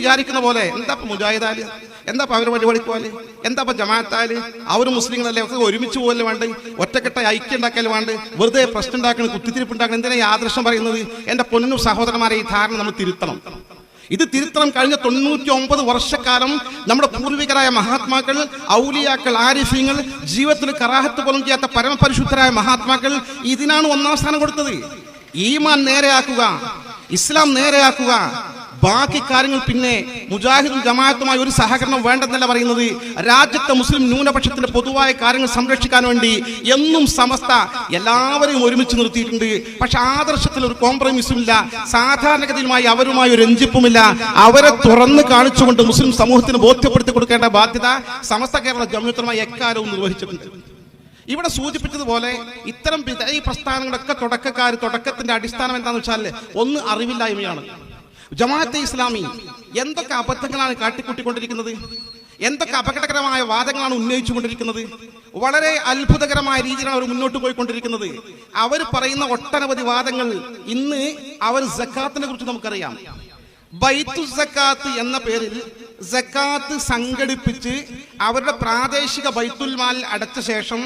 വിചാരിക്കുന്ന പോലെ. എന്താ മുജാഹിദാൽ എന്താ അവർ പരിപാടിക്ക് പോലെ എന്താ ജമാഅത്താൽ അവർ മുസ്ലിങ്ങളല്ലേ അവർക്ക് ഒരുമിച്ച് പോലെ വേണ്ട? ഒറ്റക്കെട്ട ഐക്യം ഉണ്ടാക്കൽ വേണ്ട? വെറുതെ പ്രശ്നം ഉണ്ടാക്കണം കുത്തിത്തിരിപ്പ് ഉണ്ടാക്കണം എന്തിനാ യാദൃശ്യം പറയുന്നത്? എന്റെ പൊന്നു സഹോദരന്മാരെ ഈ ധാരണ നമ്മൾ തിരുത്തണം. ഇത് തിരുത്തണം കഴിഞ്ഞ തൊണ്ണൂറ്റി ഒമ്പത് വർഷക്കാലം നമ്മുടെ പൂർവികരായ മഹാത്മാക്കൾ ഔലിയാക്കൾ ആരിഫ്യങ്ങൾ ജീവിതത്തിൽ കറാഹത്ത് പോലും ചെയ്യാത്ത പരമപരിശുദ്ധരായ മഹാത്മാക്കൾ ഇതിനാണ് ഒന്നാം സ്ഥാനം കൊടുത്തത്. ഈമാൻ നേരെയാക്കുക ഇസ്ലാം നേരെയാക്കുക ബാക്കി കാര്യങ്ങൾ പിന്നെ മുജാഹിദും ജമാഅത്തുമായി ഒരു സഹകരണം വേണ്ടെന്നല്ല പറയുന്നത്. രാജ്യത്തെ മുസ്ലിം ന്യൂനപക്ഷത്തിന്റെ പൊതുവായ കാര്യങ്ങൾ സംരക്ഷിക്കാൻ വേണ്ടി എന്നും സമസ്ത എല്ലാവരെയും ഒരുമിച്ച് നിർത്തിയിട്ടുണ്ട്. പക്ഷെ ആദർശത്തിൽ ഒരു കോംപ്രമൈസും ഇല്ല സാധാരണഗതിയുമായി അവരുമായി ഒരു രഞ്ജിപ്പുമില്ല. അവരെ തുറന്ന് കാണിച്ചുകൊണ്ട് മുസ്ലിം സമൂഹത്തിന് ബോധ്യപ്പെടുത്തി കൊടുക്കേണ്ട ബാധ്യത സമസ്ത കേരള ജമ്യത്തുമായി എക്കാലവും നിർവഹിച്ചിട്ടുണ്ട്. ഇവിടെ സൂചിപ്പിച്ചതുപോലെ ഇത്തരം ഈ പ്രസ്ഥാനങ്ങളൊക്കെ തുടക്കക്കാർ തുടക്കത്തിന്റെ അടിസ്ഥാനം എന്താണെന്ന് വെച്ചാൽ ഒന്ന് അറിവില്ലായ്മയാണ്. ജമാഅത്തെ ഇസ്ലാമി എന്തൊക്കെ അബദ്ധങ്ങളാണ് കാട്ടിക്കൂട്ടിക്കൊണ്ടിരിക്കുന്നത്? എന്തൊക്കെ അപകടകരമായ വാദങ്ങളാണ് ഉന്നയിച്ചുകൊണ്ടിരിക്കുന്നത്? വളരെ അത്ഭുതകരമായ രീതിയിലാണ് അവർ മുന്നോട്ട് പോയിക്കൊണ്ടിരിക്കുന്നത്. അവർ പറയുന്ന ഒട്ടനവധി വാദങ്ങൾ ഇന്ന് അവർ സക്കാത്തിനെ കുറിച്ച് നമുക്കറിയാം. ബൈത്തു സക്കാത്ത് എന്ന പേരിൽ സക്കാത്ത് സംഘടിപ്പിച്ച് അവരുടെ പ്രാദേശിക ബൈത്തുൽ മാൽ അടച്ച ശേഷം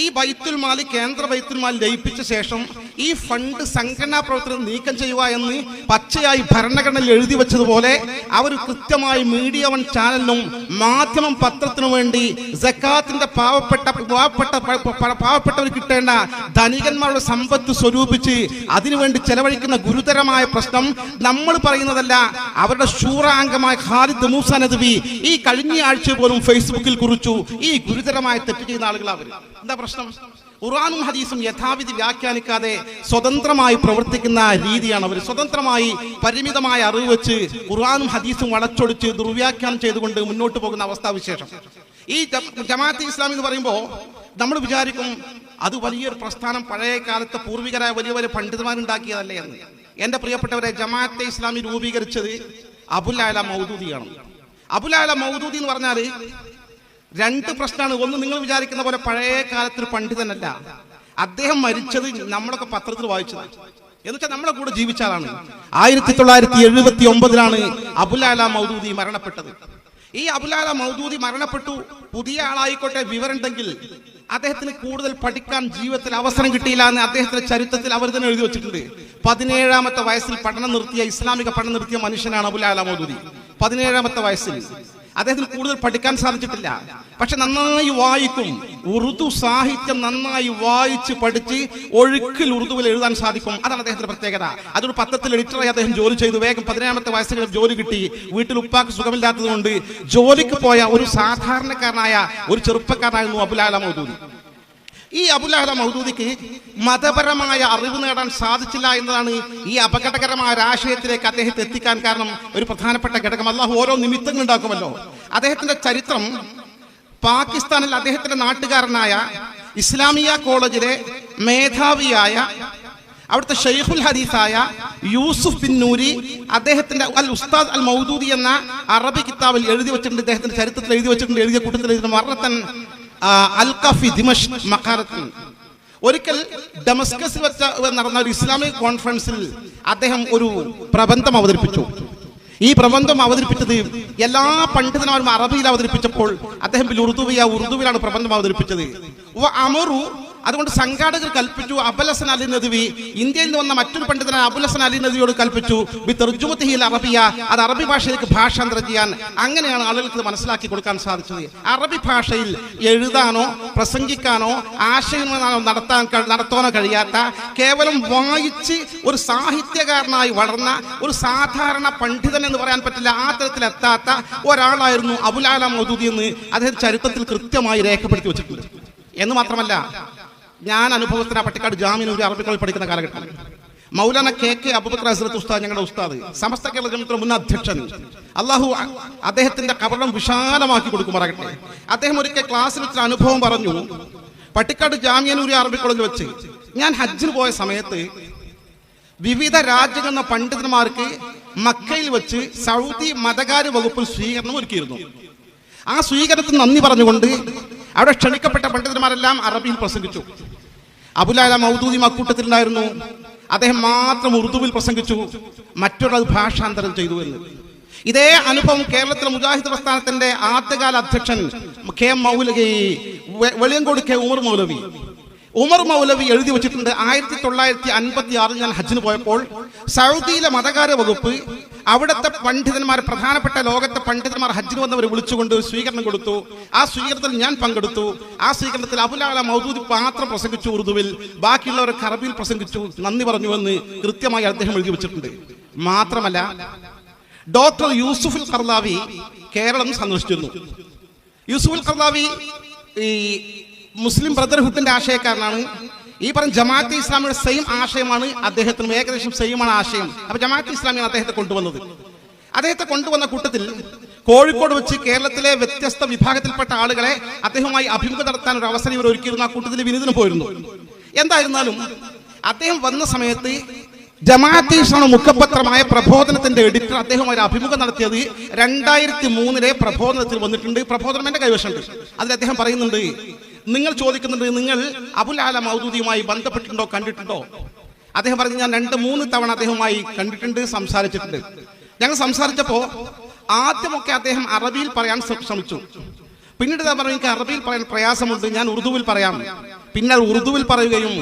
ഈ ബൈത്തുൽ മാൽ കേന്ദ്ര ബൈത്തുൽ മാൽ ലയിപ്പിച്ച ശേഷം ഈ ഫണ്ട് സംഘടനാ പ്രവർത്തനം നീക്കം ചെയ്യുക എന്ന് പച്ചയായി ഭരണഘടനയിൽ എഴുതി വെച്ചതുപോലെ അവർ കൃത്യമായി മീഡിയ വൺ ചാനലിനും മാധ്യമം പത്രത്തിനു വേണ്ടി ജക്കാത്തിന്റെ പാവപ്പെട്ട പാവപ്പെട്ട പാവപ്പെട്ടവർ കിട്ടേണ്ട ധനികന്മാരുടെ സമ്പത്ത് സ്വരൂപിച്ച് അതിനുവേണ്ടി ചെലവഴിക്കുന്ന ഗുരുതരമായ പ്രശ്നം നമ്മൾ പറയുന്നതല്ല അവരുടെ ശൂറാംഗമായ ഖാലിദ് മൂസ നദ്വി ഈ കഴിഞ്ഞ ആഴ്ച പോലും ഫേസ്ബുക്കിൽ കുറിച്ചു. ഈ ഗുരുതരമായ തെറ്റ് ചെയ്യുന്ന ആളുകൾ അവർ എന്താ പ്രശ്നം? ഖുർആാനും ഹദീസും യഥാവിധി വ്യാഖ്യാനിക്കാതെ സ്വതന്ത്രമായി പ്രവർത്തിക്കുന്ന രീതിയാണ് അവർ. സ്വതന്ത്രമായി പരിമിതമായ അറിവ് വെച്ച് ഖുർആാനും ഹദീസും വളച്ചൊടിച്ച് ദുർവ്യാഖ്യാനം ചെയ്തുകൊണ്ട് മുന്നോട്ട് പോകുന്ന അവസ്ഥാവിശേഷം ഈ ജമാഅത്തെ ഇസ്ലാം എന്ന് പറയുമ്പോൾ നമ്മൾ വിചാരിക്കും അത് വലിയൊരു പ്രസ്ഥാനം പഴയ കാലത്തെ പൂർവികരായ വലിയ വലിയ പണ്ഡിതന്മാരുണ്ടാക്കിയതല്ലേ എന്ന്. എന്റെ പ്രിയപ്പെട്ടവരെ ജമാഅത്തെ ഇസ്ലാമി രൂപീകരിച്ചത് അബുലാല മൗദൂദിയാണ്. അബുലാല മൗദൂദി എന്ന് പറഞ്ഞാൽ രണ്ട് പ്രശ്നമാണ്. ഒന്ന് നിങ്ങൾ വിചാരിക്കുന്ന പോലെ പഴയ കാലത്തൊരു പണ്ഡിതനല്ല. അദ്ദേഹം മരിച്ചത് നമ്മളൊക്കെ പത്രത്തിൽ വായിച്ചത് എന്ന് വെച്ചാൽ നമ്മളെ കൂടെ ജീവിച്ച ആളാണ്. ആയിരത്തി തൊള്ളായിരത്തി എഴുപത്തി ഒമ്പതിലാണ് അബുലാല മൗദൂദി മരണപ്പെട്ടത്. ഈ അബുലാല മൗദൂദി മരണപ്പെട്ടു. പുതിയ ആളായിക്കോട്ടെ വിവരമുണ്ടെങ്കിൽ അദ്ദേഹത്തിന് കൂടുതൽ പഠിക്കാൻ ജീവിതത്തിൽ അവസരം കിട്ടിയില്ല എന്ന് അദ്ദേഹത്തിന്റെ ചരിത്രത്തിൽ അവർ തന്നെ എഴുതി വെച്ചിട്ടുണ്ട്. പതിനേഴാമത്തെ വയസ്സിൽ പഠനം നിർത്തിയ ഇസ്ലാമിക പഠനം നിർത്തിയ മനുഷ്യനാണ് അബുലാല മൗദൂദി. പതിനേഴാമത്തെ വയസ്സിൽ അദ്ദേഹത്തിന് കൂടുതൽ പഠിക്കാൻ സാധിച്ചിട്ടില്ല. പക്ഷെ നന്നായി വായിക്കും. ഉറുദു സാഹിത്യം നന്നായി വായിച്ച് പഠിച്ച് ഒഴുക്കിൽ ഉറുദുവിൽ എഴുതാൻ സാധിക്കും. അതാണ് അദ്ദേഹത്തിന്റെ പ്രത്യേകത. അതൊരു പത്രത്തിൽ എഡിറ്ററായി അദ്ദേഹം ജോലി ചെയ്തു. വേഗം പതിനേഴാമത്തെ വയസ്സിൽ ജോലി കിട്ടി. വീട്ടിൽ ഉപ്പാക്ക് സുഖമില്ലാത്തത് കൊണ്ട് ജോലിക്ക് പോയ ഒരു സാധാരണക്കാരനായ ഒരു ചെറുപ്പക്കാരനായിരുന്നു അബുലാല മൗദൂദി ഈ അബുലഹദ മൗദൂദിക്ക് മതപരമായ അറിവ് നേടാൻ സാധിച്ചില്ല എന്നതാണ് ഈ അപകടകരമായ രാഷ്ട്രീയത്തിലേക്ക് അദ്ദേഹത്തെ എത്തിക്കാൻ കാരണം ഒരു പ്രധാനപ്പെട്ട ഘടകം. അള്ളാഹു ഓരോ നിമിത്തങ്ങൾ ഉണ്ടാക്കുമല്ലോ. അദ്ദേഹത്തിന്റെ ചരിത്രം പാകിസ്ഥാനിൽ അദ്ദേഹത്തിന്റെ നാട്ടുകാരനായ ഇസ്ലാമിയ കോളേജിലെ മേധാവിയായ അവിടുത്തെ ഷെയ്ഖുൽ ഹദീസായ യൂസുഫ് ബിൻ നൂരി അദ്ദേഹത്തിന്റെ അൽ ഉസ്താദ് അൽ മൗദൂദി എന്ന അറബി കിതാബിൽ എഴുതി വെച്ചിട്ടുണ്ട്. അദ്ദേഹത്തിന്റെ ചരിത്രത്തിൽ എഴുതി വെച്ചിട്ടുണ്ട്. എഴുതിയ കൂട്ടത്തിൽ എഴുതുന്ന മറത്തൻ അൽ കഫി ദിമഷ് മക്കാരത്തിൽ ഒരിക്കൽ ഡമസ്കസിൽ വെച്ച നടന്ന ഒരു ഇസ്ലാമിക് കോൺഫറൻസിൽ അദ്ദേഹം ഒരു പ്രബന്ധം അവതരിപ്പിച്ചു. ഈ പ്രബന്ധം അവതരിപ്പിച്ചത് എല്ലാ പണ്ഡിതന്മാരും അറബിയിൽ അവതരിപ്പിച്ചപ്പോൾ അദ്ദേഹം ബിൽ ഉറുദുവിയ ഉറുദുവിലാണ് പ്രബന്ധം അവതരിപ്പിച്ചത്. അതുകൊണ്ട് സംഘാടകർ കൽപ്പിച്ചു അബുലസൻ അലി നദ്വി. ഇന്ത്യയിൽ നിന്ന് വന്ന മറ്റൊരു പണ്ഡിതനായ അബുലസൻ അലി നദ്വിയോട് കൽപ്പിച്ചു ബി തെർജുമത്തിഹിൽ അറബിയ. അത് അറബി ഭാഷയിലേക്ക് ഭാഷാന്തരം ചെയ്യാൻ അങ്ങനെയാണ് ആളുകൾക്ക് മനസ്സിലാക്കി കൊടുക്കാൻ സാധിച്ചത്. അറബി ഭാഷയിൽ എഴുതാനോ പ്രസംഗിക്കാനോ ആശയവിനിമയമോ നടത്താൻ നടത്താനോ കഴിയാത്ത കേവലം വായിച്ച് ഒരു സാഹിത്യകാരനായി വളർന്ന ഒരു സാധാരണ പണ്ഡിതൻ എന്ന് പറയാൻ പറ്റില്ല ആ തരത്തിലെത്താത്ത ഒരാളായിരുന്നു അബുലാല മൗദൂദി എന്ന് അദ്ദേഹം ചരിത്രത്തിൽ കൃത്യമായി രേഖപ്പെടുത്തി വെച്ചിട്ടുണ്ട്. എന്ന് മാത്രമല്ല ഞാൻ അനുഭവത്തിന് ആ പട്ടിക്കാട് ഒരു അറബി പഠിക്കുന്ന കാലഘട്ടം. മൗലാന കെ കെ അബുബക്കർ ഹസ്രത്ത് ഉസ്താദ് ഞങ്ങളുടെ ഉസ്താദ്. സമസ്ത കേരള ജമിത്ര മുൻ അധ്യക്ഷൻ. അള്ളാഹു അദ്ദേഹത്തിന്റെ കവളം വിശാലമാക്കി കൊടുക്കുമാറാകട്ടെ. അദ്ദേഹം ഒരിക്കൽ ക്ലാസ്സിൽ വെച്ച അനുഭവം പറഞ്ഞു പട്ടിക്കാട് ജാമ്യനൂരി അറബി കോളേജിൽ വെച്ച് ഞാൻ ഹജ്ജിന് പോയ സമയത്ത് വിവിധ രാജ്യങ്ങളിലെ പണ്ഡിതന്മാർക്ക് മക്കയിൽ വെച്ച് സൗദി മതകാര്യ വകുപ്പിൽ സ്വീകരണം ഒരുക്കിയിരുന്നു. ആ സ്വീകരണത്തിന് നന്ദി പറഞ്ഞുകൊണ്ട് അവിടെ ക്ഷണിക്കപ്പെട്ട പണ്ഡിതന്മാരെല്ലാം അറബിയിൽ പ്രസംഗിച്ചു. അബുലാല മൗദൂദി മക്കൂട്ടത്തിലുണ്ടായിരുന്നു. അദ്ദേഹം മാത്രം ഉറുദുവിൽ പ്രസംഗിച്ചു. മറ്റൊരാൾ ഭാഷാന്തരം ചെയ്തു എന്ന്. ഇതേ അനുഭവം കേരളത്തിലെ മുജാഹിദ് പ്രസ്ഥാനത്തിന്റെ ആദ്യകാല അധ്യക്ഷൻ കെ മൗലവി വെളിയങ്കോട് കെ ഉമർ മൗലവി. ഉമർ മൗലവി എഴുതി വെച്ചിട്ടുണ്ട്. ആയിരത്തി തൊള്ളായിരത്തി അൻപത്തി ആറിൽ ഞാൻ ഹജ്ജിന് പോയപ്പോൾ സൗദിയിലെ മതകാര വകുപ്പ് അവിടുത്തെ പണ്ഡിതന്മാർ പ്രധാനപ്പെട്ട ലോകത്തെ പണ്ഡിതന്മാർ ഹജ്ജിന് വന്നവർ വിളിച്ചുകൊണ്ട് സ്വീകരണം കൊടുത്തു. ആ സ്വീകരണത്തിൽ ഞാൻ പങ്കെടുത്തു. ആ സ്വീകരണത്തിൽ അബുലാല മൗദൂദി മാത്രം പ്രസംഗിച്ചു ഉറുദുവിൽ. ബാക്കിയുള്ളവർ കറബിൽ പ്രസംഗിച്ചു. നന്ദി പറഞ്ഞുവെന്ന് കൃത്യമായി അദ്ദേഹം എഴുതി വെച്ചിട്ടുണ്ട്. മാത്രമല്ല ഡോക്ടർ യൂസുഫുൽ കർലാവി കേരളം സന്ദർശിച്ചിരുന്നു. യൂസുഫുൽ കർലാവി ഈ മുസ്ലിം ബ്രദർഹുഡിന്റെ ആശയക്കാരനാണ്. ഈ പറഞ്ഞ ജമാഅത്തെ ഇസ്ലാമിയുടെ സെയിം ആശയമാണ് അദ്ദേഹത്തിനും ഏകദേശം സെയിമാണ് ആശയം. അപ്പൊ ജമാഅത്തെ ഇസ്ലാമിയാണ് അദ്ദേഹത്തെ കൊണ്ടുവന്നത്. അദ്ദേഹത്തെ കൊണ്ടുവന്ന കൂട്ടത്തിൽ കോഴിക്കോട് വെച്ച് കേരളത്തിലെ വ്യത്യസ്ത വിഭാഗത്തിൽപ്പെട്ട ആളുകളെ അദ്ദേഹവുമായി അഭിമുഖം നടത്താൻ ഒരു അവസരം ഇവർ ഒരുക്കിയിരുന്നു. ആ കൂട്ടത്തിൽ വിനീതിന് പോയിരുന്നു. എന്തായിരുന്നാലും അദ്ദേഹം വന്ന സമയത്ത് ജമാഅത്തെ ഇസ്ലാം മുഖപത്രമായ പ്രബോധനത്തിന്റെ എഡിറ്റർ അദ്ദേഹം ഒരു അഭിമുഖം നടത്തിയത് രണ്ടായിരത്തി മൂന്നിലെ പ്രബോധനത്തിൽ വന്നിട്ടുണ്ട്. പ്രബോധനം എന്റെ കൈവശമുണ്ട്. അതിൽ അദ്ദേഹം പറയുന്നുണ്ട് നിങ്ങൾ ചോദിക്കുന്നുണ്ട് നിങ്ങൾ അബുൽ മൗദൂദിയുമായി ബന്ധപ്പെട്ടിട്ടുണ്ടോ കണ്ടിട്ടുണ്ടോ? അദ്ദേഹം പറഞ്ഞു ഞാൻ രണ്ട് മൂന്ന് തവണ അദ്ദേഹവുമായി കണ്ടിട്ടുണ്ട് സംസാരിച്ചിട്ടുണ്ട്. ഞങ്ങൾ സംസാരിച്ചപ്പോ ആദ്യമൊക്കെ അദ്ദേഹം അറബിയിൽ പറയാൻ ശ്രമിച്ചു. പിന്നീട് പറഞ്ഞു എനിക്ക് അറബിയിൽ പറയാൻ പ്രയാസമുണ്ട് ഞാൻ ഉറുദുവിൽ പറയാം. പിന്നെ ഉറുദുവിൽ പറയുകയും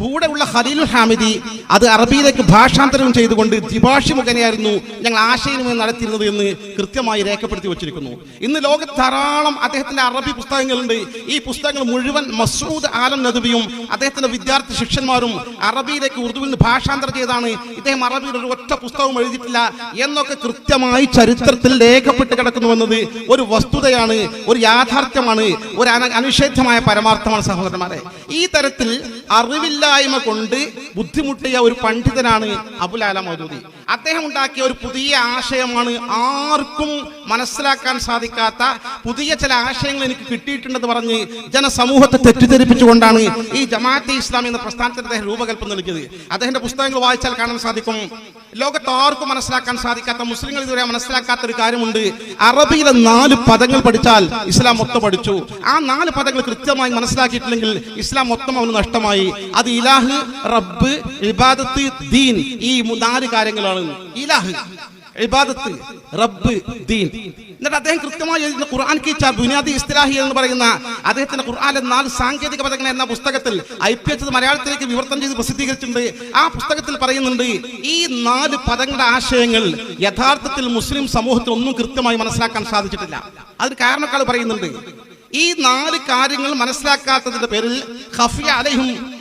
കൂടെയുള്ള ഹലീലുൽ ഹാമിദി അത് അറബിയിലേക്ക് ഭാഷാന്തരം ചെയ്തുകൊണ്ട് ദ്വിഭാഷി മുഖേനയായിരുന്നു ഞങ്ങൾ ആശയവിനിമയം നടത്തിയിരുന്നത് എന്ന് കൃത്യമായി രേഖപ്പെടുത്തി വച്ചിരിക്കുന്നു. ഇന്ന് ലോകത്ത് ധാരാളം അദ്ദേഹത്തിന്റെ അറബി പുസ്തകങ്ങളുണ്ട്. ഈ പുസ്തകങ്ങൾ മുഴുവൻ മസൂദ് ആലം നദുബിയും അദ്ദേഹത്തിന്റെ വിദ്യാർത്ഥി ശിഷ്യന്മാരും അറബിയിലേക്ക് ഉറുദുവിൽ നിന്ന് ഭാഷാന്തരം ചെയ്താണ്. ഇദ്ദേഹം അറബിയിൽ ഒരു ഒറ്റ പുസ്തകവും എഴുതിയിട്ടില്ല എന്നൊക്കെ കൃത്യമായി ചരിത്രത്തിൽ രേഖപ്പെട്ട് കിടക്കുന്നുവെന്നത് ഒരു വസ്തുതയാണ് ഒരു യാഥാർത്ഥ്യമാണ് ഒരു അനുഷേധമായ പരമാർത്ഥമാണ് സഹോദരന്മാരെ. ഈ തരത്തിൽ അറിവില്ലായ്മ കൊണ്ട് ബുദ്ധിമുട്ടിയ ഒരു പണ്ഡിതനാണ് അബുലാല മൗദൂദി. അദ്ദേഹം ഉണ്ടാക്കിയ ഒരു പുതിയ ആശയമാണ് ആർക്കും മനസ്സിലാക്കാൻ സാധിക്കാത്ത പുതിയ ചില ആശയങ്ങൾ എനിക്ക് കിട്ടിയിട്ടുണ്ടെന്ന് പറഞ്ഞ് ജനസമൂഹത്തെ തെറ്റിദ്ധരിപ്പിച്ചുകൊണ്ടാണ് ഈ ജമാഅത്തെ ഇസ്ലാം എന്ന പ്രസ്ഥാനത്തിന് അദ്ദേഹം രൂപകൽപ്പന നൽകിയത്. അദ്ദേഹത്തിന്റെ പുസ്തകങ്ങൾ വായിച്ചാൽ കാണാൻ സാധിക്കും. ലോകത്ത് ആർക്കും മനസ്സിലാക്കാൻ സാധിക്കാത്ത മുസ്ലിങ്ങൾ ഇതുവരെ മനസ്സിലാക്കാത്ത ഒരു കാര്യമുണ്ട്. അറബിയിലെ നാല് പദങ്ങൾ പഠിച്ചാൽ ഇസ്ലാം മൊത്തം പഠിച്ചു. ആ നാല് പദങ്ങൾ കൃത്യമായി മനസ്സിലാക്കിയിട്ടില്ലെങ്കിൽ ഇസ്ലാം മൊത്തം അവന് നഷ്ടമായി. അത് ഇലാഹ് റബ്ബ് ഇബാദത്ത് ദീൻ ഈ നാല് കാര്യങ്ങളാണ്. ഇലാഹ്. ഇബാദത്ത്. റബ്ബ് ദീൻ. എന്നിട്ട് അദ്ദേഹം കൃത്യമായി എഴുതുന്ന ഖുർആൻ കീച്ച ബുനിയാദി ഇസ്തിലാഹി എന്ന് പറയുന്ന അദ്ദേഹത്തിന്റെ ഖുർആൻ നാല് സാങ്കേതിക പദങ്ങൾ എന്ന പുസ്തകത്തിൽ ഐ പി എച്ച് മലയാളത്തിലേക്ക് വിവർത്തനം ചെയ്ത് പ്രസിദ്ധീകരിച്ചിട്ടുണ്ട്. ആ പുസ്തകത്തിൽ പറയുന്നുണ്ട് ഈ നാല് പദങ്ങളുടെ ആശയങ്ങൾ യഥാർത്ഥത്തിൽ മുസ്ലിം സമൂഹത്തിൽ ഒന്നും കൃത്യമായി മനസ്സിലാക്കാൻ സാധിച്ചിട്ടില്ല. അതിന് കാരണക്കാൾ പറയുന്നുണ്ട് ഈ നാല് കാര്യങ്ങൾ മനസ്സിലാക്കാത്തതിന്റെ പേരിൽ ഖഫിയ അലൈഹിം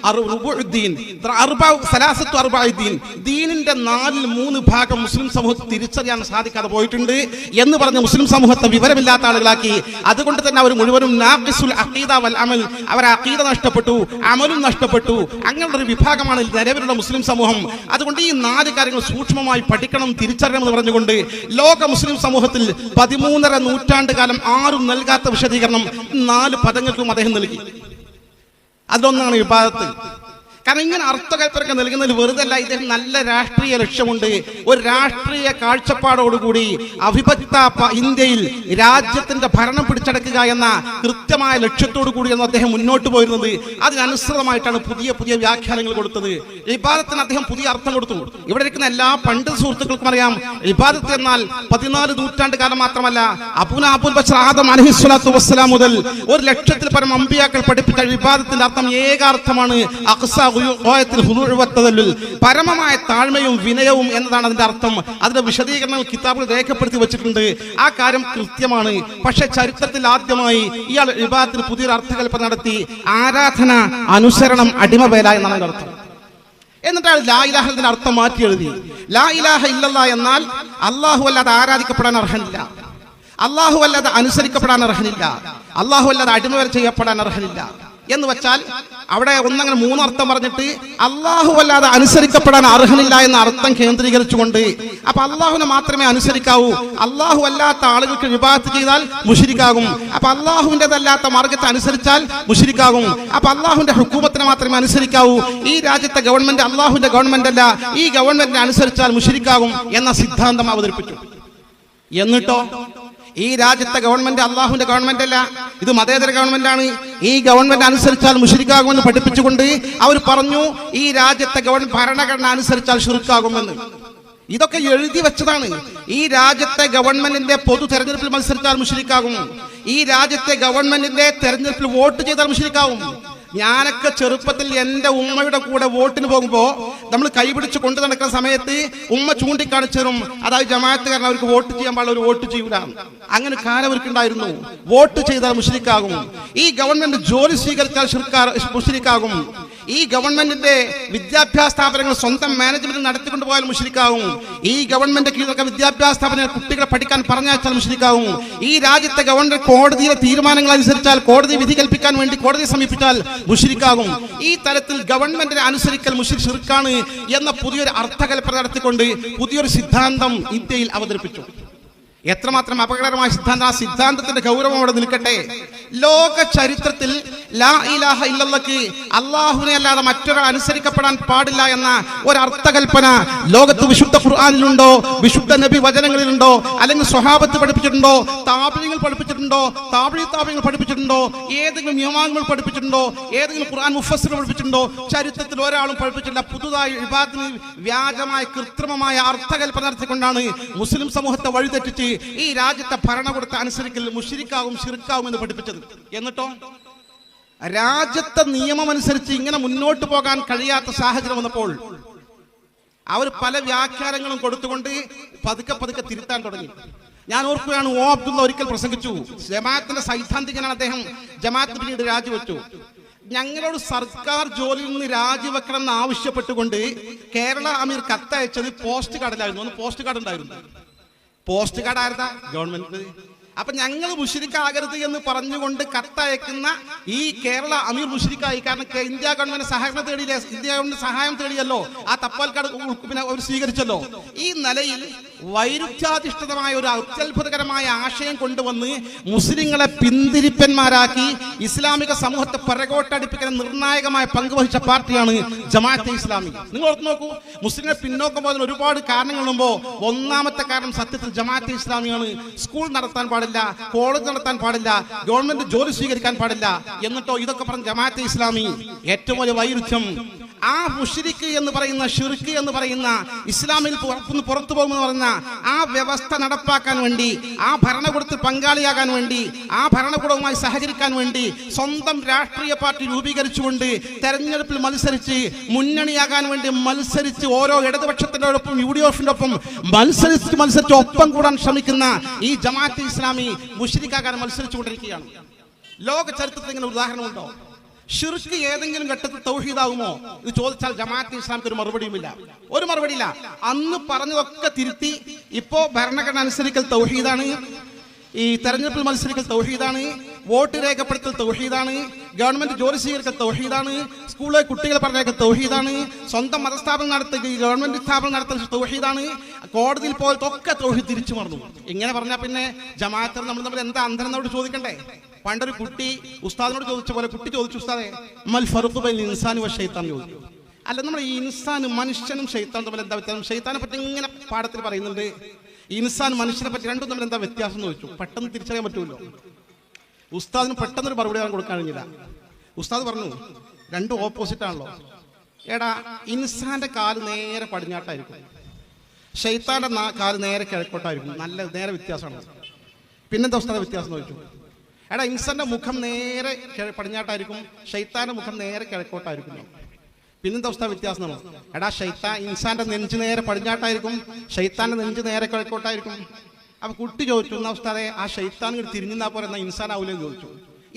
ദീനിന്റെ നാലിൽ മൂന്ന് ഭാഗം മുസ്ലിം സമൂഹത്തിൽ തിരിച്ചറിയാൻ സാധിക്കാതെ പോയിട്ടുണ്ട് എന്ന് പറഞ്ഞ് മുസ്ലിം സമൂഹത്തെ വിവരമില്ലാത്ത ആളുകളാക്കി. അതുകൊണ്ട് തന്നെ അവർ മുഴുവനും നാഖിസുൽ അഖീദ വൽ അമൽ. അവർ അഖീദ നഷ്ടപ്പെട്ടു അമലും നഷ്ടപ്പെട്ടു. അങ്ങനെയുള്ള ഒരു വിഭാഗമാണ് നിലവിലുള്ള മുസ്ലിം സമൂഹം. അതുകൊണ്ട് ഈ നാല് കാര്യങ്ങൾ സൂക്ഷ്മമായി പഠിക്കണം തിരിച്ചറിയണം എന്ന് പറഞ്ഞുകൊണ്ട് ലോക മുസ്ലിം സമൂഹത്തിൽ പതിമൂന്നര നൂറ്റാണ്ട് കാലം ആരും നൽകാത്ത വിശദീകരണം നാല് പദങ്ങൾക്കും അദ്ദേഹം നൽകി. അതിലൊന്നാണ് വിഭാഗത്ത് കാരണം ഇങ്ങനെ അർത്ഥകൽപ്പനൊക്കെ നൽകുന്നതിൽ വെറുതെ അല്ല ഇദ്ദേഹം നല്ല രാഷ്ട്രീയ ലക്ഷ്യമുണ്ട്. ഒരു രാഷ്ട്രീയ കാഴ്ചപ്പാടോടുകൂടി അവിഭക്ത ഇന്ത്യയിൽ രാജ്യത്തിന്റെ ഭരണം പിടിച്ചടക്കുക എന്ന കൃത്യമായ ലക്ഷ്യത്തോടു കൂടിയാണ് അദ്ദേഹം മുന്നോട്ട് പോയിരുന്നത്. അതിനനുസൃതമായിട്ടാണ് പുതിയ പുതിയ വ്യാഖ്യാനങ്ങൾ കൊടുത്തത്. ഇബാദത്തിന് അദ്ദേഹം പുതിയ അർത്ഥം കൊടുത്തു. ഇവിടെ ഇരിക്കുന്ന എല്ലാ പണ്ഡിത സുഹൃത്തുക്കൾക്കും അറിയാം ഇബാദത്ത് എന്നാൽ പതിനാല് നൂറ്റാണ്ട് കാലം മാത്രമല്ല അബുന അബുൽ ബഷർ അലഹിസ്വലാത്തു വസ്സലാം മുതൽ ഒരു ലക്ഷത്തിൽ പരം അമ്പിയാക്കൾ പഠിപ്പിച്ച വിവാദത്തിന്റെ അർത്ഥം ഏകാർത്ഥമാണ്. വത്തദല്ലുൽ. പരമമായ താഴ്മയും വിനയവും എന്നതാണ് അതിന്റെ അർത്ഥം. അതിന്റെ വിശദീകരണങ്ങൾ കിതാബിൽ രേഖപ്പെടുത്തി വെച്ചിട്ടുണ്ട്. ആ കാര്യം കൃത്യമാണ്. പക്ഷെ ചരിത്രത്തിൽ ആദ്യമായി ഇയാൾ വിവാഹത്തിൽ പുതിയൊരു അർത്ഥകൽപ്പന നടത്തി. ആരാധന അനുസരണം അടിമവേല എന്നാണ് അതിന്റെ അർത്ഥം. എന്നിട്ടാണ് ലാ ഇലാഹ എന്നതിന്റെ അർത്ഥം മാറ്റി എഴുതി. ലാ ഇലാഹ ഇല്ലല്ല എന്നാൽ അള്ളാഹു അല്ലാതെ ആരാധിക്കപ്പെടാൻ അർഹനില്ല. അള്ളാഹു അല്ലാതെ അനുസരിക്കപ്പെടാൻ അർഹനില്ല. അള്ളാഹു അല്ലാതെ അടിമവരെ ചെയ്യപ്പെടാൻ അർഹനില്ല. എന്ന് വെച്ചാൽ അവിടെ ഒന്നങ്ങനെ മൂന്നർത്ഥം പറഞ്ഞിട്ട് അള്ളാഹു അല്ലാതെ അനുസരിക്കപ്പെടാൻ അർഹനില്ല എന്ന അർത്ഥം കേന്ദ്രീകരിച്ചുകൊണ്ട് അപ്പൊ അള്ളാഹുവിനെ മാത്രമേ അനുസരിക്കാവൂ. അള്ളാഹു അല്ലാത്ത ആളുകൾക്ക് വിഭാഗത്ത് ചെയ്താൽ മുഷിരിക്കാകും. അപ്പൊ അള്ളാഹുവിന്റെതല്ലാത്ത മാർഗത്തെ അനുസരിച്ചാൽ മുഷിരിക്കാകും. അപ്പൊ അള്ളാഹുവിന്റെ ഹുക്കൂമത്തിനെ മാത്രമേ അനുസരിക്കാവൂ. ഈ രാജ്യത്തെ ഗവൺമെന്റ് അള്ളാഹുവിന്റെ ഗവൺമെന്റ് അല്ല. ഈ ഗവൺമെന്റിനെ അനുസരിച്ചാൽ മുഷിരിക്കാകും എന്ന സിദ്ധാന്തം അവതരിപ്പിച്ചു. എന്നിട്ടോ? ഈ രാജ്യത്തെ ഗവൺമെന്റ് അള്ളാഹുവിന്റെ ഗവൺമെന്റ് അല്ല. ഇത് മതേതര ഗവൺമെന്റ് ആണ്. ഈ ഗവൺമെന്റ് അനുസരിച്ചാൽ മുഷരിക്കാകുമെന്ന് പഠിപ്പിച്ചുകൊണ്ട് അവർ പറഞ്ഞു ഈ രാജ്യത്തെ ഗവൺ ഭരണഘടന അനുസരിച്ചാൽ ഷുറുക്കാകുമെന്ന് ഇതൊക്കെ എഴുതി വെച്ചതാണ്. ഈ രാജ്യത്തെ ഗവൺമെന്റിന്റെ പൊതു തെരഞ്ഞെടുപ്പിൽ മത്സരിച്ചാൽ മുഷരിക്കാകും. ഈ രാജ്യത്തെ ഗവൺമെന്റിന്റെ തെരഞ്ഞെടുപ്പിൽ വോട്ട് ചെയ്താൽ മുഷരിക്കാവും ഞാനൊക്കെ ചെറുപ്പത്തിൽ എന്റെ ഉമ്മയുടെ കൂടെ വോട്ടിന് പോകുമ്പോൾ നമ്മൾ കൈപിടിച്ച് കൊണ്ടു നടക്കുന്ന സമയത്ത് ഉമ്മ ചൂണ്ടിക്കാണിച്ചതും അതായത് ജമാഅത്തുകാരൻ അവർക്ക് വോട്ട് ചെയ്യാൻ പാടില്ല ഒരു വോട്ട് ചെയ്യൂല. അങ്ങനെ കാലം അവർക്കുണ്ടായിരുന്നു. വോട്ട് ചെയ്താൽ മുഷരിക്കാകും. ഈ ഗവൺമെന്റ് ജോലി സ്വീകരിച്ചാൽ മുസ്ലിക്കാകും ഈ ഗവൺമെന്റിന്റെ വിദ്യാഭ്യാസ സ്ഥാപനങ്ങൾ സ്വന്തം മാനേജ്മെന്റ് നടത്തിക്കൊണ്ട് പോയാൽ മുഷരിക്കാവും. ഈ ഗവൺമെന്റ് കീഴിലൊക്കെ വിദ്യാഭ്യാസ സ്ഥാപനങ്ങൾ കുട്ടികളെ പഠിക്കാൻ പറഞ്ഞാൽ മുഷരിക്കാവും. ഈ രാജ്യത്തെ ഗവൺമെന്റ് കോടതിയിലെ തീരുമാനങ്ങൾ അനുസരിച്ചാൽ കോടതി വിധി കൽപ്പിക്കാൻ വേണ്ടി കോടതിയെ സമീപിച്ചാൽ മുഷരിക്കാകും. ഈ തരത്തിൽ ഗവൺമെന്റിനെ അനുസരിക്കൽ മുഷിർക്കാണ് എന്ന പുതിയൊരു അർത്ഥകൽപ്പന നടത്തിക്കൊണ്ട് പുതിയൊരു സിദ്ധാന്തം ഇന്ത്യയിൽ അവതരിപ്പിച്ചു. എത്രമാത്രം അപകടകരമായ സിദ്ധാന്തം ആ സിദ്ധാന്തത്തിന്റെ ഗൗരവം അവിടെ നിൽക്കട്ടെ. ലോക ചരിത്രത്തിൽ ലാ ഇലാഹ ഇല്ലല്ലക്ക് അള്ളാഹുവിനെ അല്ലാതെ മറ്റൊരാൾ അനുസരിക്കപ്പെടാൻ പാടില്ല എന്ന ഒരു അർത്ഥകൽപ്പന ലോകത്ത് വിശുദ്ധ ഖുർആാനിലുണ്ടോ? വിശുദ്ധ നബി വചനങ്ങളിലുണ്ടോ? അല്ലെങ്കിൽ സ്വഹാബത്ത് പഠിപ്പിച്ചിട്ടുണ്ടോ? താപര്യങ്ങൾ പഠിപ്പിച്ചിട്ടുണ്ടോ? താപഴി താപര്യങ്ങൾ പഠിപ്പിച്ചിട്ടുണ്ടോ? ഏതെങ്കിലും നിയമാങ്ങൾ പഠിപ്പിച്ചിട്ടുണ്ടോ? ഏതെങ്കിലും ഖുർആൻ മുഫസ്സിർ പഠിപ്പിച്ചിട്ടുണ്ടോ? ചരിത്രത്തിൽ ഒരാളും പഠിപ്പിച്ചിട്ടില്ല. പുതുതായി വിഭാഗത്തിന് വ്യാജമായ കൃത്രിമമായ അർത്ഥകൽപ്പന നടത്തിക്കൊണ്ടാണ് മുസ്ലിം സമൂഹത്തെ വഴിതെറ്റിച്ച് ഈ രാജ്യത്തെ ഭരണകൂടത്തെ അനുസരിക്കൽ മുഷിരിക്കാവും ശിർക്കാവും എന്ന് പഠിപ്പിച്ചത്. എന്നിട്ടോ? രാജ്യത്തെ നിയമം അനുസരിച്ച് ഇങ്ങനെ മുന്നോട്ട് പോകാൻ കഴിയാത്ത സാഹചര്യം വന്നപ്പോൾ അവർ പല വ്യാഖ്യാനങ്ങളും കൊടുത്തുകൊണ്ട് പതുക്കെ പതുക്കെ തിരുത്താൻ തുടങ്ങി. ഞാൻ ഓർക്കുകയാണ് ഓ അബ്ദുള്ള ഒരിക്കൽ പ്രസംഗിച്ചു ജമാഅത്തിന്റെ സൈദ്ധാന്തികനാണ് അദ്ദേഹം ജമാഅത്ത് പിന്നീട് രാജിവെച്ചു. ഞങ്ങളോട് സർക്കാർ ജോലിയിൽ നിന്ന് രാജിവെക്കണം എന്ന് ആവശ്യപ്പെട്ടുകൊണ്ട് കേരള അമീർ കത്തയച്ചത് പോസ്റ്റ് കാർഡിലായിരുന്നു ഒന്ന് പോസ്റ്റ് കാർഡ് ഉണ്ടായിരുന്നു പോസ്റ്റ് കാർഡ് ആയിരുന്നാ ഗവൺമെന്റ് അപ്പൊ ഞങ്ങൾ മുഷിരിക്കാകരുത് എന്ന് പറഞ്ഞുകൊണ്ട് കത്തയക്കുന്ന ഈ കേരള അമീർ മുഷിരിക്കായി. കാരണം ഇന്ത്യ ഗവൺമെന്റ് സഹകരണം തേടിയില്ലേ? ഇന്ത്യ ഗവൺമെന്റ് സഹായം തേടിയല്ലോ. ആ തപ്പാൽ കാർഡ് പിന്നെ അവർ സ്വീകരിച്ചല്ലോ. ഈ നിലയിൽ വൈരുദ്ധ്യാധിഷ്ഠിതമായ ഒരു അത്യത്ഭുതകരമായ ആശയം കൊണ്ടുവന്ന് മുസ്ലിങ്ങളെ പിന്തിരിപ്പന്മാരാക്കി ഇസ്ലാമിക സമൂഹത്തെ പിറകോട്ടടിപ്പിക്കുന്ന നിർണായകമായ പങ്ക് വഹിച്ച പാർട്ടിയാണ് ജമാഅത്തെ ഇസ്ലാമി നിങ്ങൾ ഓർത്ത് നോക്കൂ മുസ്ലിങ്ങളെ പിന്നോക്കം പോകുന്ന ഒരുപാട് കാരണങ്ങളുമ്പോൾ ഒന്നാമത്തെ കാരണം സത്യത്തിൽ ജമാഅത്തെ ഇസ്ലാമിയാണ്. സ്കൂൾ നടത്താൻ പാടില്ല കോളേജ് നടത്താൻ പാടില്ല ഗവൺമെന്റ് ജോലി സ്വീകരിക്കാൻ പാടില്ല. എന്നിട്ടോ ഇതൊക്കെ പറഞ്ഞ ജമാഅത്തെ ഇസ്ലാമി ഏറ്റവും വലിയ വൈരുദ്ധ്യം. ആ മുഷിരിക്ക് എന്ന് പറയുന്ന ഷിർക്ക് എന്ന് പറയുന്ന ഇസ്ലാമിൽ പുറത്തു പോകുമെന്ന് പറഞ്ഞ ആ വ്യവസ്ഥ നടപ്പാക്കാൻ വേണ്ടി ആ ഭരണകൂടത്തിൽ പങ്കാളിയാകാൻ വേണ്ടി ആ ഭരണകൂടവുമായി സഹകരിക്കാൻ വേണ്ടി സ്വന്തം രാഷ്ട്രീയ പാർട്ടി രൂപീകരിച്ചുകൊണ്ട് തെരഞ്ഞെടുപ്പിൽ മത്സരിച്ച് മുന്നണിയാകാൻ വേണ്ടി മത്സരിച്ച് ഓരോ ഇടതുപക്ഷത്തിന്റെ ഒപ്പം യു ഡി എഫിന്റെ ഒപ്പം മത്സരിച്ച് മത്സരിച്ച് ഒപ്പം കൂടാൻ ശ്രമിക്കുന്ന ഈ ജമാഅത്ത് ഇസ്ലാമി മുഷിരിക്കാകാൻ മത്സരിച്ചുകൊണ്ടിരിക്കുകയാണ്. ലോക ചരിത്രത്തിൽ ഇങ്ങനെ ഉദാഹരണമുണ്ടോ? ഷിർക്ക് ഏതെങ്കിലും ഘട്ടത്തിൽ തൗഹീദാകുമോ ഇത് ചോദിച്ചാൽ ജമാഅത്ത് ഇസ്ലാമിക്ക് ഒരു മറുപടിയുമില്ല. ഒരു മറുപടിയില്ല. അന്ന് പറഞ്ഞതൊക്കെ തിരുത്തി ഇപ്പോ ഭരണഘടന അനുസരിക്കൽ തൗഹീദാണ്. ഈ തെരഞ്ഞെടുപ്പിൽ മത്സരിക്കൽ തൗഹീദാണ്. വോട്ട് രേഖപ്പെടുത്തൽ തൗഹീദാണ്. ഗവൺമെന്റ് ജോലി സ്വീകരിക്കൽ തൗഹീദാണ്. സ്കൂളിലെ കുട്ടികൾ പറഞ്ഞേക്കൽ തൗഹീദാണ്. സ്വന്തം മതസ്ഥാപനം നടത്തുക ഗവൺമെന്റ് സ്ഥാപനം നടത്തൽ തൗഹീദാണ്. കോടതിയിൽ പോയതൊക്കെ തൗഹീദ് തിരിച്ചു മറന്നു. ഇങ്ങനെ പറഞ്ഞാൽ പിന്നെ ജമാഅത്തിൽ നമ്മൾ തമ്മിൽ എന്താ അന്തരം ചോദിക്കണ്ടേ? പണ്ടൊരു കുട്ടി ഉസ്താദിനോട് ചോദിച്ച പോലെ കുട്ടി ചോദിച്ചു ഉസ്താദെ മൽ ഫറുഖ് ബൈൻ ഇൻസാനി വ ഷൈത്താൻ ചോദിച്ചു. അല്ല നമ്മൾ ഈ ഇൻസാൻ മനുഷ്യനും ഷെയ്ത്താനും തമ്മിൽ എന്താ വ്യത്യാസം? ഷെയ്ത്താനെ പറ്റി ഇങ്ങനെ പാഠത്തിൽ പറയുന്നുണ്ട്. ഇൻസാൻ മനുഷ്യനെ പറ്റി രണ്ടും തമ്മിൽ എന്താ വ്യത്യാസം എന്ന് ചോദിച്ചു. പെട്ടെന്ന് തിരിച്ചറിയാൻ പറ്റുമല്ലോ. ഉസ്താദിന് പെട്ടെന്നൊരു മറുപടി കൊടുക്കാൻ കഴിഞ്ഞില്ല. ഉസ്താദ് പറഞ്ഞു രണ്ടും ഓപ്പോസിറ്റ് ആണല്ലോ. എടാ ഇൻസാന്റെ കാൽ നേരെ പടിഞ്ഞാട്ടായിരിക്കും. ഷെയ്ത്താന്റെ കാൽ നേരെ കിഴക്കോട്ടായിരിക്കും. നല്ല നേരെ വ്യത്യാസമാണ്. പിന്നെന്താ ഉസ്താദ് വ്യത്യാസം ചോദിച്ചു? എടാ ഇൻസന്റെ മുഖം നേരെ പടിഞ്ഞാട്ടായിരിക്കും ഷെയ്ത്താന്റെ മുഖം നേരെ കിഴക്കോട്ടായിരിക്കും പിന്നെന്താ അവസ്ഥ? വ്യത്യാസം എന്ന് പറഞ്ഞു. എടാ ഷെയ്ത്താൻ ഇൻസാന്റെ നെഞ്ച് നേരെ പടിഞ്ഞാട്ടായിരിക്കും ഷെയ്ത്താന്റെ നെഞ്ച് നേരെ കിഴക്കോട്ടായിരിക്കും. അപ്പൊ കുട്ടി ചോദിച്ചു എന്ന അവസ്ഥ അതെ ആ ഷെയ്ത്താൻ തിരിഞ്ഞാ പോലെ ഇൻസാൻ ആവൂലെന്ന് ചോദിച്ചു.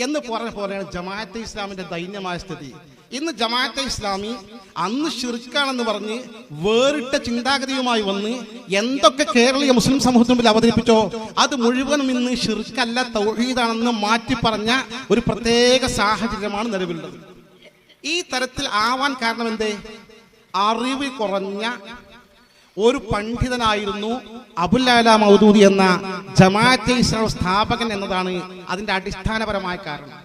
എന്ന് പറഞ്ഞ പോലെയാണ് ജമാഅത്തെ ഇസ്ലാമിന്റെ ദൈന്യമായ സ്ഥിതി. ഇന്ന് ജമാഅത്തെ ഇസ്ലാമി അന്ന് ഷിർക്കാണെന്ന് പറഞ്ഞ് വേറിട്ട ചിന്താഗതിയുമായി വന്ന് എന്തൊക്കെ കേരളീയ മുസ്ലിം സമൂഹത്തിന് മുമ്പിൽ അവതരിപ്പിച്ചോ അത് മുഴുവനും ഇന്ന് ഷിർക്കല്ല തൗഹീദാണെന്ന് മാറ്റി പറഞ്ഞ ഒരു പ്രത്യേക സാഹചര്യമാണ് നിലവിലുള്ളത്. ഈ തരത്തിൽ ആവാൻ കാരണം എന്തേ? അറിവ് കുറഞ്ഞ ഒരു പണ്ഡിതനായിരുന്നു അബുല്ലാല മൗദൂദി എന്ന ജമാഅത്തെ ഇസ്ലാം സ്ഥാപകൻ എന്നതാണ് അതിന്റെ അടിസ്ഥാനപരമായ കാരണം.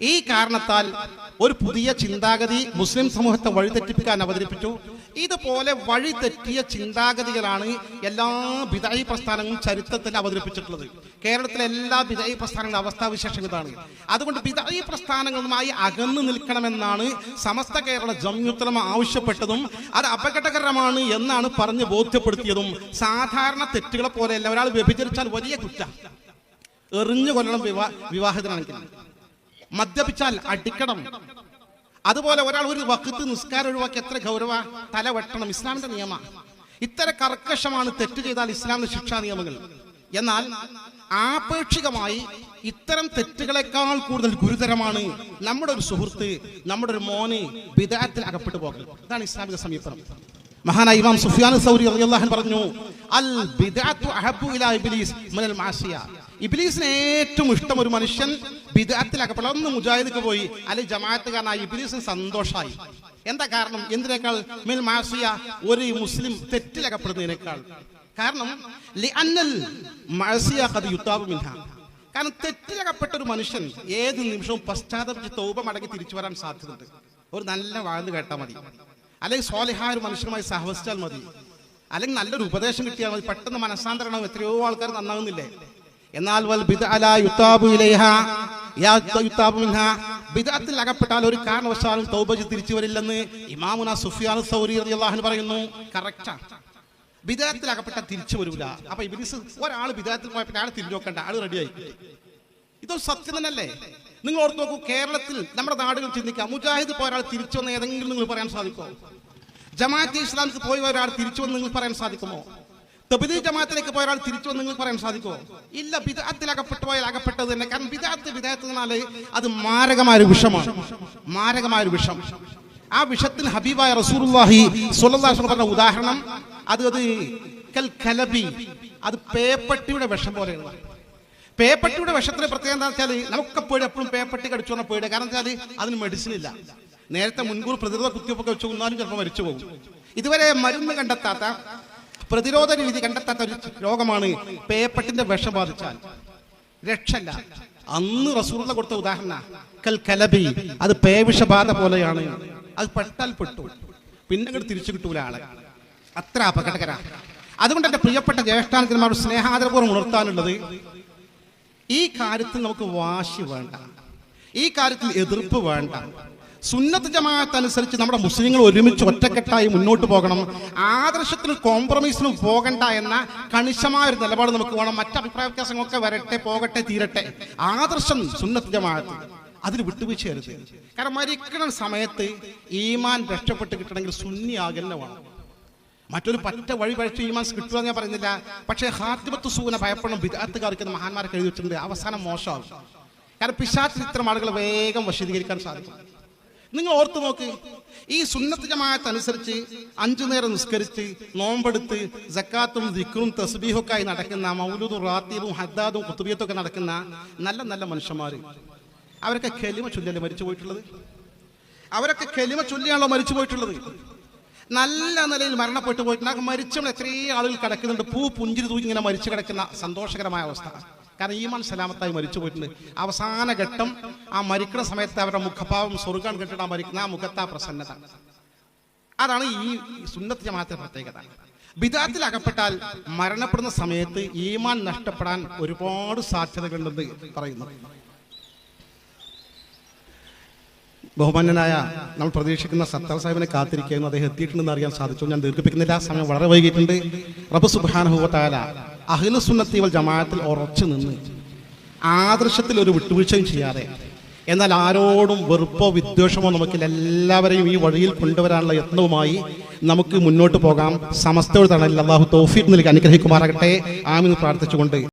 ഈ കാരണത്താൽ ഒരു പുതിയ ചിന്താഗതി മുസ്ലിം സമൂഹത്തെ വഴിതെറ്റിപ്പിക്കാൻ അവതരിപ്പിച്ചു. ഇതുപോലെ വഴിതെറ്റിയ ചിന്താഗതികളാണ് എല്ലാ വിദായി പ്രസ്ഥാനങ്ങളും ചരിത്രത്തിൽ അവതരിപ്പിച്ചിട്ടുള്ളത്. കേരളത്തിലെ എല്ലാ വിദായി പ്രസ്ഥാനങ്ങളുടെ അവസ്ഥാവിശേഷം ഇതാണ്. അതുകൊണ്ട് വിദായി പ്രസ്ഥാനങ്ങളുമായി അകന്നു നിൽക്കണമെന്നാണ് സമസ്ത കേരള ജമ്യുത്തലമ ആവശ്യപ്പെട്ടതും അത് അപകടകരമാണ് എന്നാണ് പറഞ്ഞ് ബോധ്യപ്പെടുത്തിയതും. സാധാരണ തെറ്റുകളെ പോലെയല്ല ഒരാൾ വ്യഭിചരിച്ചാൽ വലിയ കുറ്റ. എറിഞ്ഞു കൊല്ലണം വിവാ വിവാഹിതനാണെങ്കിൽ. മദ്യപിച്ചാൽ അടിക്കണം. അതുപോലെ ഒരാൾ ഒരു വക്കത്ത് നിസ്കാരം ഒഴിവാക്കി എത്ര ഗൗരവ? തല വെട്ടണം. ഇസ്ലാമിന്റെ നിയമ. ഇത്തര കർക്കശമാണ് തെറ്റ് ചെയ്താൽ ഇസ്ലാമിന്റെ ശിക്ഷാ നിയമങ്ങൾ. എന്നാൽ ആപേക്ഷികമായി ഇത്തരം തെറ്റുകളെക്കാൾ കൂടുതൽ ഗുരുതരമാണ് നമ്മുടെ ഒരു സുഹൃത്ത് നമ്മുടെ ഒരു മോന് വിദാരത്തിൽ അകപ്പെട്ടു പോകൽ ഇതാണ് ഇസ്ലാമിക സമീപനം. മഹാനായ ഇമാം സുഫിയാൻ സൗരി പറഞ്ഞു അൽ ഇലാ ഇബ്ലീസ് മുനൽ മാസിയ. ഇബ്ലീസിന് ഏറ്റവും ഇഷ്ടം ഒരു മനുഷ്യൻ ബിദാത്തിലകപ്പെടാം ഒന്ന് മുജാഹിദിക്ക് പോയി അല്ലെങ്കിൽ ജമാഅത്തുകാരനായി ഇബ്ലീസിന് സന്തോഷമായി എന്താ കാരണം? എന്തിനേക്കാൾ? മിൽ മാസിയ ഒരു മുസ്ലിം തെറ്റിലകപ്പെടുന്നതിനേക്കാൾ കാരണം കാരണം തെറ്റിലകപ്പെട്ട ഒരു മനുഷ്യൻ ഏത് നിമിഷവും പശ്ചാത്തലത്തിൽ തൗബ മടങ്ങി തിരിച്ചു വരാൻ സാധ്യതയുണ്ട്. ഒരു നല്ല വാഴ്ന്നു കേട്ടാൽ മതി. അല്ലെങ്കിൽ സ്വാലിഹായ ഒരു മനുഷ്യനുമായി സഹവസിച്ചാൽ മതി. അല്ലെങ്കിൽ നല്ലൊരു ഉപദേശം കിട്ടിയാൽ മതി. പെട്ടെന്ന് മനസ്സാന്തരണം എത്രയോ ആൾക്കാർ നന്നാകുന്നില്ലേ എന്നാൽ ബിദ്അത്തിൽ അകപ്പെട്ടാൽ ഒരു കാരണവശാലും തൗബജി തിരിച്ചു വരില്ലെന്ന് ഇമാമുന സുഫിയാൻ സൗരി അൻഹു പറയുന്നു. കറക്റ്റാ ബിദാത്തിൽ അകപ്പെട്ട തിരിച്ചു വരൂല. അപ്പൊ ഇബിലിസ് ഒരാൾ ബിദാത്തിൽ പോയപ്പോൾ അയാൾ തിരിഞ്ഞു നോക്കണ്ട. ആൾ റെഡിയായി ഇതൊരു സത്യം തന്നെയല്ലേ? നിങ്ങൾ ഓർത്ത് നോക്കൂ കേരളത്തിൽ നമ്മുടെ നാടുകൾ ചിന്തിക്കാം. മുജാഹിദ് പോയ തിരിച്ചു വന്ന ഏതെങ്കിലും നിങ്ങൾ പറയാൻ സാധിക്കുമോ? ജമാഅത്ത് ഇസ്ലാമിക്ക് പോയി ഒരാൾ തിരിച്ചു വന്ന് നിങ്ങൾ പറയാൻ സാധിക്കുമോ? തബിലി ജമാഅത്തിലേക്ക് പോയ ഒരാൾ തിരിച്ചു വന്ന് നിങ്ങൾ പറയാൻ സാധിക്കുമോ? ഇല്ല ബിദാത്തിൽ അകപ്പെട്ടു പോയാൽ അകപ്പെട്ടത് തന്നെ. കാരണം ബിദാത്ത് ബിദാത്ത് എന്നാൽ അത് മാരകമായ ഒരു വിഷമാണ്. മാരകമായ ഒരു വിഷം. ആ വിഷത്തിൽ ഹബീബായ അലൈഹി വസല്ലം പറഞ്ഞ ഉദാഹരണം അത് അത് കൽ കലബി. അത് പേപ്പട്ടിയുടെ വിഷം പോലെയുള്ള പേപ്പട്ടിയുടെ വിഷത്തിന് പ്രത്യേകത എന്താ വെച്ചാൽ നമുക്ക് പേടി എപ്പോഴും പേപ്പട്ടി കടിച്ചു വന്ന പേടി കാരണം വെച്ചാൽ അതിന് മെഡിസിൻ ഇല്ല. നേരത്തെ മുൻകൂർ പ്രതിരോധ കുത്തിവെപ്പൊക്കെ വെച്ച് കൊന്നാലും ചിലപ്പോൾ മരിച്ചു പോകും. ഇതുവരെ മരുന്ന് കണ്ടെത്താത്ത പ്രതിരോധ രീതി കണ്ടെത്താത്ത ഒരു രോഗമാണ് പേപ്പട്ടിന്റെ വിഷം ബാധിച്ചാൽ. രക്ഷല്ല അന്ന് റസൂറുള്ള കൊടുത്ത ഉദാഹരണ കൽ കലബി അത് പേവിഷബാധ പോലെയാണ്. അത് പെട്ടാൽ പെട്ടു. പിന്നെ അങ്ങോട്ട് തിരിച്ചു കിട്ടൂല ആളെ. അത്ര അപകടകര. അതുകൊണ്ട് എന്റെ പ്രിയപ്പെട്ട ജ്യേഷ്ഠാനത്തിന്മാരോട് സ്നേഹാദരപൂർവം ഉണർത്താനുള്ളത് ഈ കാര്യത്തിൽ നമുക്ക് വാശി വേണ്ട. ഈ കാര്യത്തിൽ എതിർപ്പ് വേണ്ട. സുന്നത്ത് ജമാഅത്ത് അനുസരിച്ച് നമ്മുടെ മുസ്ലിങ്ങൾ ഒരുമിച്ച് ഒറ്റക്കെട്ടായി മുന്നോട്ട് പോകണം. ആദർശത്തിൽ കോംപ്രമൈസിനും പോകണ്ട എന്ന കണിശമായ ഒരു നിലപാട് നമുക്ക് വേണം. മറ്റ് അഭിപ്രായ വ്യത്യാസങ്ങളൊക്കെ വരട്ടെ പോകട്ടെ തീരട്ടെ. ആദർശം സുന്നത്ത് ജമാഅത്ത്. അതിൽ വിട്ടുവീഴ്ച വിട്ടുവീഴ്ചയരുത്. കാരണം മരിക്കണ സമയത്ത് ഈമാൻ രക്ഷപ്പെട്ട് കിട്ടണമെങ്കിൽ സുന്നി സുന്നിയാകന്നെ വേണം. മറ്റൊരു പറ്റ വഴി പഴിച്ച് ഈമാൻസ് കിട്ടുക ഞാൻ പറയുന്നില്ല പക്ഷേ ഹാത്തിമത്ത് സൂന ഭയപ്പെടണം. വിദാത്തുകാർക്ക് മഹാന്മാരെ എഴുതി വെച്ചിട്ടുണ്ട്. അവസാനം മോശമാകും. കാരണം പിശാച്ചിൽ ഇത്തരം ആളുകൾ വേഗം വശീകരിക്കാൻ സാധിക്കും. നിങ്ങൾ ഓർത്തു നോക്ക്. ഈ സുന്നത്ത് ജമാഅത്ത് അനുസരിച്ച് അഞ്ചു നേരം നിസ്കരിച്ച് നോമ്പെടുത്ത് ജക്കാത്തും ദിക്കറും തസ്ബീഹൊക്കായി നടക്കുന്ന മൗലൂദും റാത്തീബും ഹദ്ദാദും കുത്തുബിയത്തൊക്കെ നടക്കുന്ന നല്ല നല്ല മനുഷ്യന്മാർ അവരൊക്കെ കെലിമ ചൊല്ലിയല്ലേ മരിച്ചു പോയിട്ടുള്ളത്? അവരൊക്കെ കെലിമ ചൊല്ലിയാണല്ലോ മരിച്ചു പോയിട്ടുള്ളത്? നല്ല നിലയിൽ മരണപ്പെട്ടു പോയിട്ടുണ്ട് മരിച്ചവൾ എത്രയോ ആളുകൾ കിടക്കുന്നുണ്ട്. പൂ പുഞ്ചിരി തൂങ്ങി ഇങ്ങനെ മരിച്ചു കിടക്കുന്ന സന്തോഷകരമായ അവസ്ഥ. കാരണം ഈമാൻ സലാമത്തായി മരിച്ചു പോയിട്ടുണ്ട്. അവസാന ഘട്ടം ആ മരിക്കുന്ന സമയത്ത് അവരുടെ മുഖഭാവം സ്വർഗം കെട്ടിട്ട് ആ മരിക്കുന്ന ആ മുഖത്ത് ആ പ്രസന്നത. അതാണ് ഈ സുന്നത്ത് ജമാഅത്തിന്റെ പ്രത്യേകത. ബിദാത്തിൽ അകപ്പെട്ടാൽ മരണപ്പെടുന്ന സമയത്ത് ഈമാൻ നഷ്ടപ്പെടാൻ ഒരുപാട് സാധ്യതകളുണ്ടെന്ന് പറയുന്നു. ബഹുമാന്യനായ നമ്മൾ പ്രതീക്ഷിക്കുന്ന സത്താർ സാഹിബിനെ കാത്തിരിക്കുന്നു അദ്ദേഹം എത്തിയിട്ടുണ്ടെന്ന് അറിയാൻ സാധിച്ചു. ഞാൻ ദീർഘിപ്പിക്കുന്നില്ല. സമയം വളരെ വൈകിയിട്ടുണ്ട്. റബ്ബ് സുബാനുഭവത്താല അഖില സുന്നത്തി വൽ ജമാഅത്തിൽ ഉറച്ചു നിന്ന് ആദർശത്തിൽ ഒരു വിട്ടുവീഴ്ചയും ചെയ്യാതെ എന്നാൽ ആരോടും വെറുപ്പോ വിദ്വേഷമോ നമുക്കില്ല. എല്ലാവരെയും ഈ വഴിയിൽ കൊണ്ടുവരാനുള്ള യത്നവുമായി നമുക്ക് മുന്നോട്ട് പോകാം. സമസ്തയോട് തണലിൽ അള്ളാഹു തൗഫീഖ് നൽകി അനുഗ്രഹിക്കുമാറാകട്ടെ. ആമിന്ന് പ്രാർത്ഥിച്ചുകൊണ്ട്